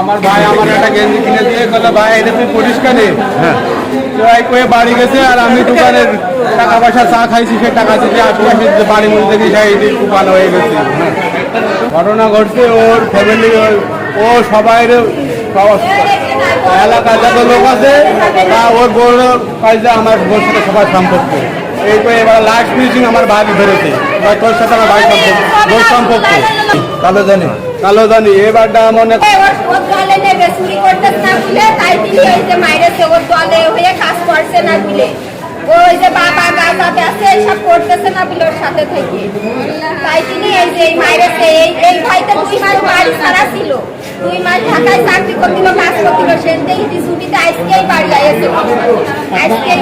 আমার ভাই আমার একটা গেঞ্জি কিনে দিয়ে বলে ভাই এটা তুই পরিষ্কার নে তো এই কয়ে বাড়ি গেছে আর আমি দোকানের টাকা পয়সা চা খাইছি সে টাকা আশেপাশে যে বাড়ির মধ্যে দেখি সেই দোকান হয়ে গেছে। ঘটনা ঘটছে ওর ফ্যামিলি ও সবাই এলাকার যত লোক আছে, তা ওর বোন কাজে আমার সাথে সবার সম্পর্ক। এই করে এবার লাস্ট ফিনিশিং আমার ভাই ধরেছে তোর সাথে আমার ভাই সম্পর্ক বোর সম্পর্ক। কালো জানি কালো জানি। এবারটা মনে তাই তিনি কাজ করছে না। ওই যে বাবা গাজাতে আছে, এইসব করতেছে না বলে ওর সাথে থেকে। তাই তিনি এই যে এই মাইরেছে, এই- এই ভাইটা দুই মাস বাড়ি ছাড়া ছিল। দুই মাস ঢাকায় চাকরি করছিল, কাজ করছিল, এই ছুটিতে আজকেই বাড়ি আইছে। আজকেই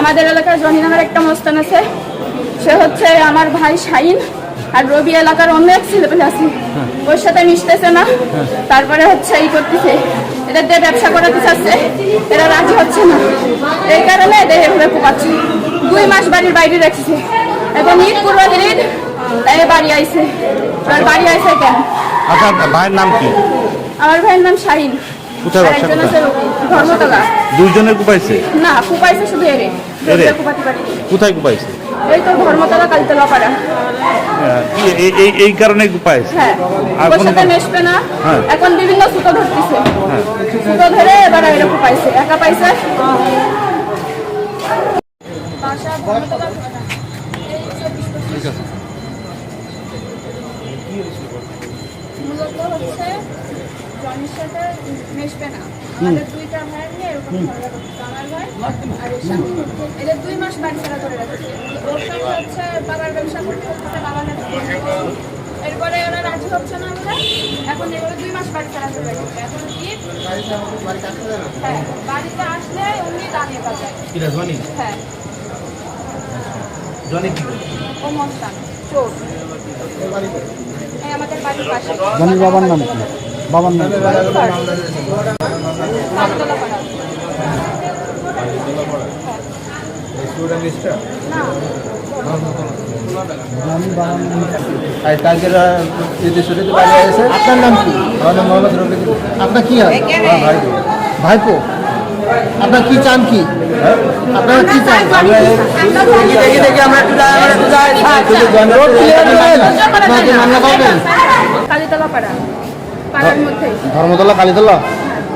আমাদের এলাকায় জনি নামের একটা মস্তান আছে। সে হচ্ছে আমার ভাই শাহিন আর রবি এলাকার অন্য এক ছেলেপেলে আছে। ওর সাথে মিশতেছে না। তারপরে হচ্ছে এই করতেছে। এদের দিয়ে ব্যবসা করাতে চাচ্ছে এরা রাজি হচ্ছে না। এই কারণে এদের এভাবে পোকাচ্ছে। দুই মাস বাড়ির বাইরে রাখছে এখন ঈদ পূর্বাদের ঈদ তাই বাড়ি আইছে। আর বাড়ি আইছে কেন আপনার ভাইয়ের নাম কি? আমার ভাইয়ের নাম শাহিন। কোথায় বাসা কোথায়? ধর্মতলা। দুইজনের কুপাইছে? না কুপাইছে শুধু এরে। এরে? কোথায় কুপাইছে? এই তো ধর্মতলা কালতলা পাড়া এই- এই এই কারণে কুপাইছে? হ্যাঁ? মেশবে না। হ্যাঁ। এখন বিভিন্ন সুতো ধরতেছে। সুতো ধরে এবার পাইছে একা পাইছে? বাসা ধর্মতলা জনির সাথে মেশবে না। আমাদের দুইটা ভাই নিয়ে এরকম ঝগড়া করতেছে। আমার ভাই আর এর সাথে এদের দুই মাস বাড়ি ছাড়া করে রাখছে ওর সঙ্গে হচ্ছে বাবার ব্যবসা করতে বাবার এরপরে ওরা রাজি হচ্ছে না এখন এগুলো দুই মাস বাড়ি ছাড়া এখন ঈদ হ্যাঁ বাড়িতে আসলে উনি দাঁড়িয়ে বাজায় হ্যাঁ। ও মস্তান চোর। আমাদের বাড়ির পাশে। জনির বাবার নাম কি? বাবার নাম আপনার নাম কি? আমার নাম মোহাম্মদ রফিক আপনার কি হয়? ভাই ভাইপো। আপনার কি চান কি? আপনারা কি চান? কি মামলা করবেন? কালীতলা পাড়া। ধর্মতলা কালীতলা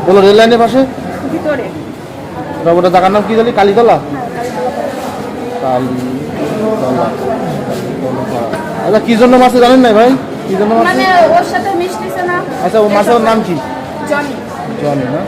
বলো রেল লাইনের পাশে ভিতরে রবটা জায়গার নাম কি জানি কালীতলা হ্যাঁ কালীতলা কালীতলা আচ্ছা কি জন্য মাসে জানেন না ভাই কি জন্য মানে না আচ্ছা ও মাসের নাম কি জনি জনি না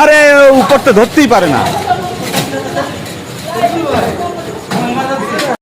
আরে উপরতে ধরতেই পারে না।